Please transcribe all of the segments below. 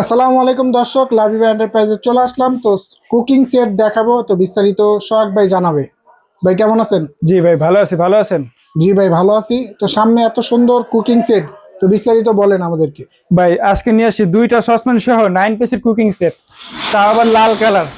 আসসালামু আলাইকুম দর্শক লাভিবা এন্টারপ্রাইজে চলে আসলাম। তো কুকিং সেট দেখাবো তো বিস্তারিত সোহাগ ভাই জানাবে। ভাই কেমন আছেন? জি ভাই ভালো আছি ভালো আছেন? জি ভাই ভালো আছি। তো সামনে এত সুন্দর কুকিং সেট তো বিস্তারিত বলেন আমাদেরকে। ভাই আজকে নিয়ে আসছি দুইটা সসপ্যান সহ নাইন পিসের কুকিং সেট তা আবার লাল কালার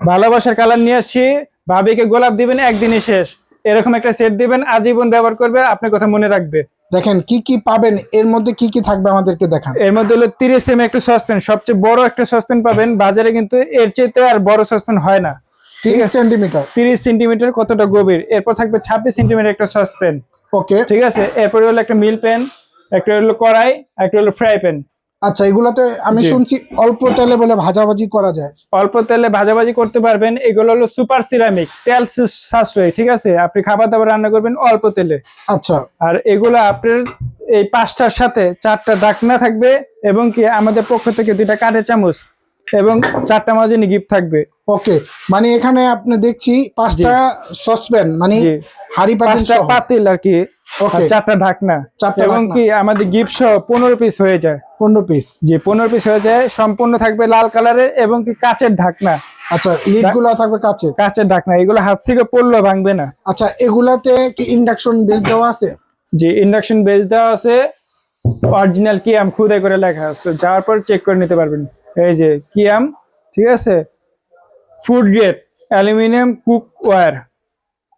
ভালোবাসার কালার নিয়ে আসছি। ভাবিকে গোলাপ দিবেন একদিনই শেষ। এরকম একটা সেট দিবেন আজীবন ব্যবহার করবে আপনার কথা মনে রাখবে। দেখেন কি কি পাবেন এর মধ্যে কি কি থাকবে আমাদেরকে দেখান। এর মধ্যে হলো তিরিশ এম একটা সসপেন সবচেয়ে বড় একটা সসপেন পাবেন বাজারে কিন্তু এর চেয়ে আর বড় সসপেন হয় না। তিরিশ সেন্টিমিটার। তিরিশ সেন্টিমিটার কতটা গভীর? এরপর থাকবে ছাব্বিশ সেন্টিমিটার একটা সসপেন ওকে। ঠিক আছে? এরপরে হলো একটা মিল পেন একটা হলো কড়াই একটা হলো ফ্রাই প্যান। আচ্ছা এগুলাতে আমি শুনছি অল্প তেলে বলে ভাজাভাজি করা যায়। অল্প তেলে ভাজাভাজি করতে পারবেন। এগুলো হলো সুপার সিরামিক তেল সাশ্রয় ঠিক আছে? আপনি খাবার দাবার রান্না করবেন অল্প তেলে। আচ্ছা। আর এগুলো আপনার এই পাঁচটার সাথে চারটা ডাকনা থাকবে এবং কি আমাদের পক্ষ থেকে দুইটা কাঠের চামচ এবং চারটা মাঝে গিফট থাকবে। ওকে মানে এখানে আপনি দেখছি পাঁচটা সসপ্যান মানে হাড়ি পাতিল পাঁচটা। পাতিল আর কি। চারটা ঢাকনা। এবং। কি আমাদের গিফট সহ পনেরো পিস হয়ে যায়। পনেরো পিস জি পনেরো পিস হয়ে যায়। সম্পূর্ণ থাকবে লাল কালারের এবং কি কাচের ঢাকনা। আচ্ছা থাকবে কাচের? ঢাকনা। এগুলো হাত থেকে পড়লেও ভাঙবে না। আচ্ছা এগুলাতে কি ইন্ডাকশন বেস দেওয়া আছে? যে ইন্ডাকশন বেস দেওয়া আছে। অরিজিনাল খুদাই করে লেখা আছে। যাওয়ার পর চেক করে নিতে পারবেন। এই যে কিয়াম ঠিক আছে? Food grade aluminium cookware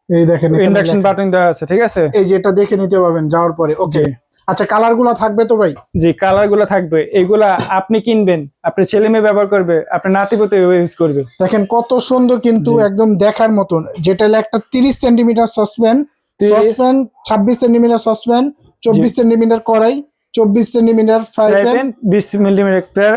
এই দেখেন ইন্ডাকশন বাটন দেওয়া আছে ঠিক আছে? এই যে এটা দেখে নিতে পারবেন যাওয়ার পরে। ওকে আচ্ছা কালারগুলো থাকবে তো ভাই? জি কালারগুলো থাকবে। এগুলা আপনি কিনবেন আপনার ছেলে মেয়ে ব্যবহার করবে আপনার নাতিপতি ইউজ করবে। দেখেন কত সুন্দর কিন্তু একদম দেখার মতন। যেটা একটা তিরিশ সেন্টিমিটার সসপ্যান সসপ্যান ছাব্বিশ সেন্টিমিটার সসপ্যান চব্বিশ সেন্টিমিটার কড়াই চব্বিশ সেন্টিমিটার ফ্রাই প্যান বিশ millimetre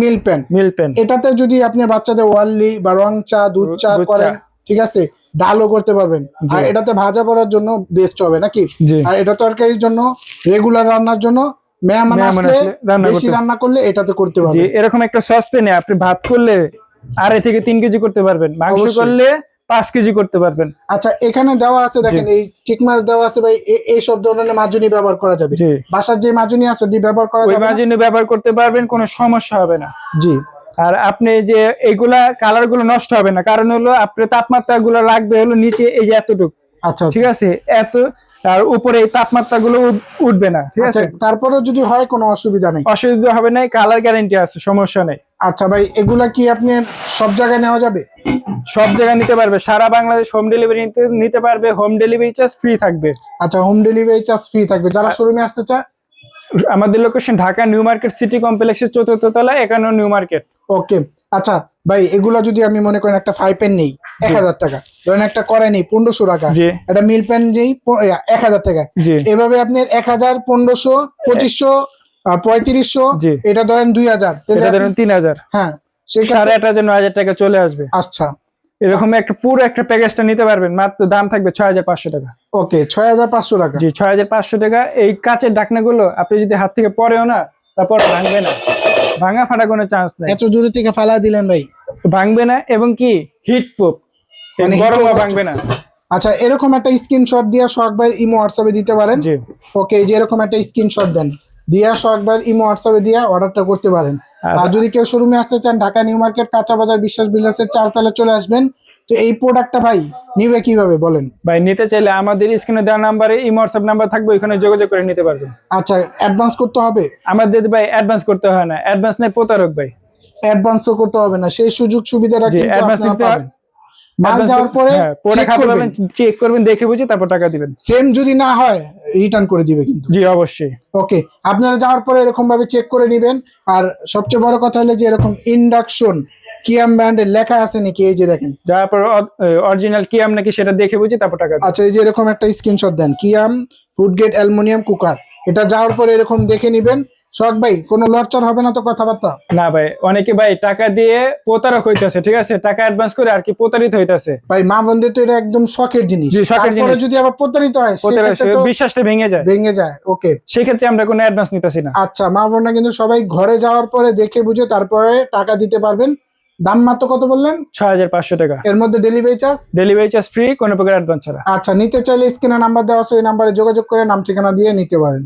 milk pan milk pan এটাতে যদি আপনি বাচ্চাদের ওয়ারলি বা রং চা দুধ চা দুধ চা। করেন ঠিক আছে? ডালও করতে পারবেন। আর এটাতে ভাজা করার জন্য বেস্ট হবে নাকি? আর এটা তরকারির জন্য রেগুলার রান্নার জন্য মেহমান আসলে বেশি রান্না করলে এটাতে করতে পারবেন। এরকম একটা সসপ্যানে আপনি ভাত করলে আড়াই থেকে তিন কেজি করতে পারবেন মাংস করলে পাঁচ কেজি করতে পারবেন। আচ্ছা এখানে দেওয়া আছে দেখেন এই চিকমার দেওয়া আছে ভাই এই সব ধরনের মাজুনি ব্যবহার করা যাবে। বাসার যে মাজুনি আছে ওটি ব্যবহার করা যাবে না? মাঝিনে ব্যবহার করতে পারবেন কোনো সমস্যা হবে না। জি। আর আপনি যে এগুলা কালারগুলো নষ্ট হবে না। কারণ হলো আপনি তাপমাত্রা গুলো রাখবে হলো নিচে এই যে এতটুকু। আচ্ছা ঠিক আছে? এত আর উপরে এই তাপমাত্রা গুলো উঠ- উঠবে না। ঠিক আচ্ছা আছে? তারপরে যদি হয় কোনো অসুবিধা নেই? অসুবিধা হবে না কালার গ্যারান্টি আছে সমস্যা নেই। আচ্ছা ভাই এগুলা কি আপনি সব জায়গায় নেওয়া যাবে? সব জায়গায় নিতে পারবে সারা বাংলাদেশ হোম ডেলিভারি নিতে নিতে পারবে হোম ডেলিভারি চার্জ ফ্রি থাকবে। আচ্ছা হোম ডেলিভারি চার্জ ফ্রি থাকবে। যারা শোরুমে আসতে চায় আমাদের location Dhaka new market city কমপ্লেক্সের চতুর্থ তলা একান্ন নিউ মার্কেট। ওকে আচ্ছা ভাই এগুলা যদি আমি মনে করেন একটা ফ্রাই পেন নেই এক হাজার টাকা। ধরেন একটা কড়াই নেই পনেরোশো টাকা। একটা মিল পেন নেই এক হাজার টাকা। এভাবে আপনার এক হাজার পনেরোশো পঁচিশশো পঁয়ত্রিশশো। এটা ধরেন দুই হাজার। তিন হাজার। হ্যাঁ সাড়ে আট হাজার নয় হাজার টাকা চলে আসবে। আচ্ছা। এরকম একটা পুরো একটা প্যাকেজটা নিতে পারবেন। মাত্র দাম থাকবে ছয় হাজার পাঁচশো টাকা। ওকে ছয় হাজার পাঁচশো টাকা। জি ছয় হাজার পাঁচশো টাকা। এই কাচের ডাকনাগুলো আপনি যদি হাত থেকে পরেও না তারপর ভাঙবে না। ভাঙা ফাটা কোনো চান্স নেই। এত দূরে থেকে ফালা দিলেন ভাই। ভাঙবে না এবং কি? হিট প্রুফ মানে গরমও ভাঙবে না। আচ্ছা এরকম একটা স্ক্রিনশট দিয়ে সোহাগ ভাই ইমো হোয়াটসঅ্যাপে দিতে পারেন। জি। ওকে এই যে এরকম একটা স্ক্রিনশট দেন। দিয়া সোহাগ ভাই ইমো হোয়াটসঅ্যাপে দিয়া অর্ডারটা করতে পারেন। আর- আর যদি কেউ শোরুমে আসতে চান ঢাকা নিউ মার্কেট কাঁচা বাজার বিশ্বাস বিল্ডার্সের চারতলা চলে আসবেন। তো এই প্রোডাক্টটা ভাই নিবে কীভাবে বলেন? ভাই নিতে চাইলে আমাদের স্ক্রিনে দেওয়া নাম্বারে ই হোয়াটসঅ্যাপ নাম্বার থাকবে ওখানে যোগাযোগ করে নিতে পারবেন। আচ্ছা অ্যাডভান্স করতে হবে? আমাদের ভাই অ্যাডভান্স করতে হয় না। অ্যাডভান্স নেই প্রতারক ভাই। অ্যাডভান্সও করতে হবে না সেই সুযোগ সুবিধাটা কিন্তু আপনারা পাবেন। মাল যাওয়ার পরে হ্যাঁ, চেক করবেন। দেখে বুঝে তারপর টাকা দিবেন। সেম যদি না হয় রিটার্ন করে দিবে কিন্তু। জি অবশ্যই। ওকে আপনারা যাওয়ার পরে এরকম ভাবে চেক করে নেবেন। আর সবচেয়ে বড় কথা হলো যে এরকম ইন্ডাকশন কিয়াম ব্র্যান্ডের লেখা আছে নাকি? এই যে দেখেন। যাওয়ার পর অরিজিনাল কি আম নাকি সেটা দেখে বুঝে তারপর টাকা আচ্ছা এই যে এরকম একটা স্ক্রিনশট দেন। কিয়াম ফুড গেট অ্যালুমিনিয়াম কুকার এটা যাওয়ার পরে এরকম দেখে নেবেন। শখ ভাই কোনো লড়চড় হবে না তো কথাবার্তা? না ভাই অনেকে ভাই টাকা দিয়ে প্রতারক হইতাছে ঠিক আছে? টাকা অ্যাডভান্স করে আর কি প্রতারিত হইতাছে। ভাই মা বোনদের তো এটা একদম শখের জিনিস। জি, শখের জিনিস। যদি আবার প্রতারিত হয় বিশ্বাসটা ভেঙে যায়। ভেঙে যায় ওকে। সেক্ষেত্রে আমরা কোনো অ্যাডভান্স নিতেছি না। আচ্ছা মা বোনরা কিন্তু সবাই ঘরে যাওয়ার পরে দেখে বুঝে তারপরে টাকা দিতে পারবেন। দাম মাত্র কত বললেন? ছয় হাজার পাঁচশো টাকা। এর মধ্যে delivery charge delivery charge free কোনো প্রকার অ্যাডভান্স ছাড়া। আচ্ছা নিতে চাইলে স্ক্রিনে নাম্বার দেওয়া আছে ওই নাম্বারে যোগাযোগ করে নাম ঠিকানা দিয়ে নিতে পারেন।